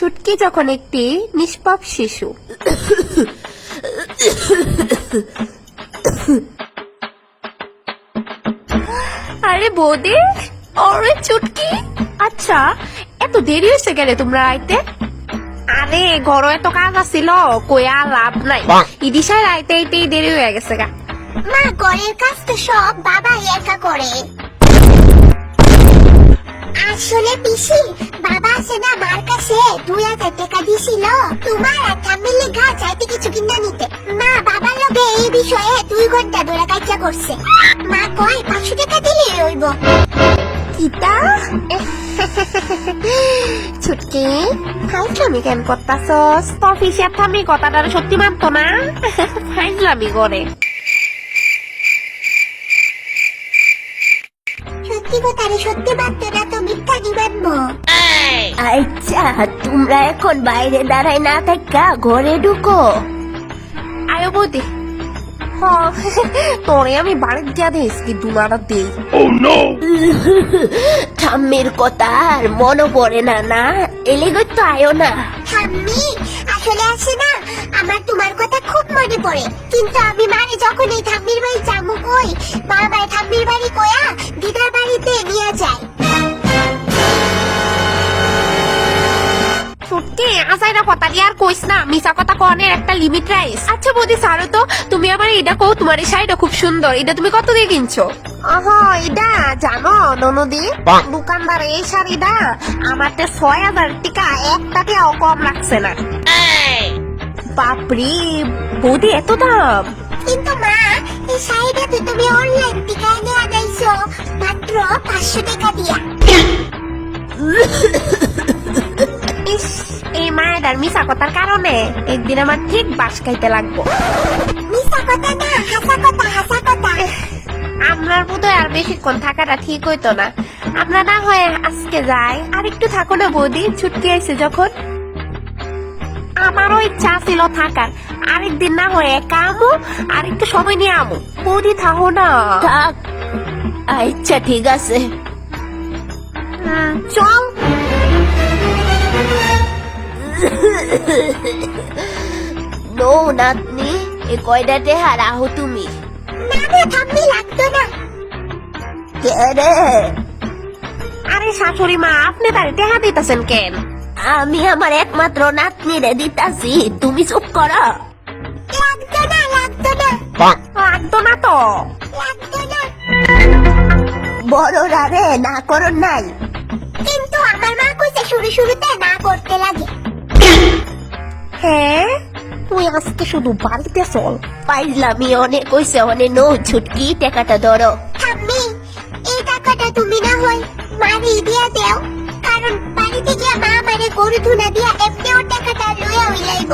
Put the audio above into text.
ছুটকি যখন একটি নিষ্পাপ শিশু। আরে বৌদি ওরে চুটকি আচ্ছা এত দেরি হয়েছে গেলে তোমরা আইতে? আরে ঘর এত কাজ আছিল কইয়া লাভ নাই। ইদিশায় আইতে আইতেই দেরি হয়ে গেছে গা। মা ঘরের কাজ তো সব বাবা একা করে। আসলে পিসি, বাবা আছে না, মার কাছে। দুই হাজার টাকা দিছিল তোমার আর ঠাম্মির লেখা চাইতে কিছু কিনা নিতে। মা, বাবার লগে এই বিষয়ে দুই ঘণ্টা ধরে কাজটা করছে। মা কয়, পাঁচশো টাকা দিলে রইব। কিতা? ছুটকি। ফাইজলামি কেন করতাছস? তোর ফিসিয়ার থামি কথাটা সত্যি মানতো না। ফাইজলামি করে। কথারে সত্যি না তো মিথ্যা আচ্ছা তোমরা এখন বাইরে দাঁড়ায় না থাকা ঘরে ঢুকো। আয়ো বৌদি। তোরে আমি বাড়ির যা দিস কি দুলারা দেই। ঠাম্মির কথা আর মনে পড়ে না না? এলেগো তো আয়ো না। ঠাম্মি আসলে আছে না আমার তোমার কথা খুব মনে পড়ে। কিন্তু আমি মানে যখন এই ঠাম্মির বাড়ি যাব কই মা বাই ঠাম্মির বাড়ি কয়া নিয়ে যায়। ছুটকি আসাইরা কথা দিয়ে আর কইস না মিছা কথা কনের একটা লিমিট রাইস। আচ্ছা বৌদি সারো তো তুমি আমার এটা কও তোমার এই শাড়িটা খুব সুন্দর এটা তুমি কত দিয়ে কিনছো? আহ এটা জানো ননদি দোকানদার এই শাড়িটা আমার তো ছয় হাজার টাকা একটা টাকাও কম লাগছে না। বাপরে বৌদি এত দাম? কিন্তু মা এই শাড়িটা তুমি অনলাইন থেকে এনে আনাইছো। কথার কারণে একদিন আমার ঠিক বাস খাইতে লাগবো। মিশা কথা না হাসা কথা হাসা কথা। আপনার বোধহয় আর বেশিক্ষণ থাকাটা ঠিক হইতো না। আমরা না হয় আজকে যাই আর একটু থাকো না বৌদি ছুটকি আইছে যখন। আমারও ইচ্ছা ছিল থাকার আরেকদিন না হয় একা আমু আর একটু সময় নিয়ে আমু। বৌদি থাকো না। থাক আচ্ছা ঠিক আছে। চল। নো নাতনি এ কয়টা টেহা রাহো তুমি? না না ঠাম্মি লাগতো না। কে রে? আরে শাশুড়ি মা আপনি তারে টেহা দিতেছেন কেন? আমি আমার একমাত্র নাতনি রে দিতাছি তুমি চুপ করো। লাগতো না লাগতো না। লাগতো না তো। লাগতো না বড়রা রে না করো নাই। আজকে শুধু বাড়িতে চল। পাইলামি অনেক কইছে অনেক নো ছুটকি টাকাটা ধরো। ঠাম্মি, এই টাকাটা তুমি না হয় মারি দিয়া দেও, কারণ বাড়িতে গিয়া মা আমারে গরু ধুনা দিয়া এমনি টাকাটা লইয়া হইলাইব